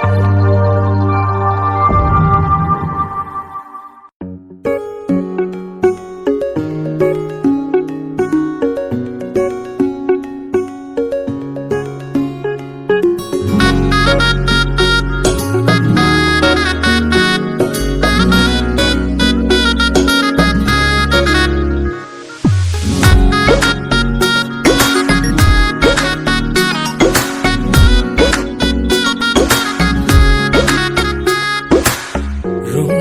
Bye.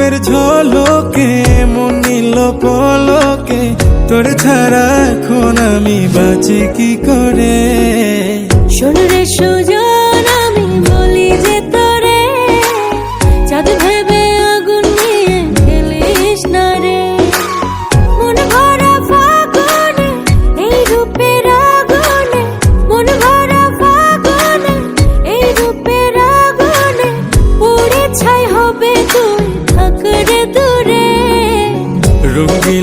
রূপের ঝলকে, মন নিল পলকে তোর ছাড়া এখন আমি বাঁচি কি করে? শোন রে আমি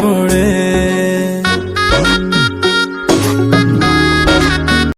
পড়ে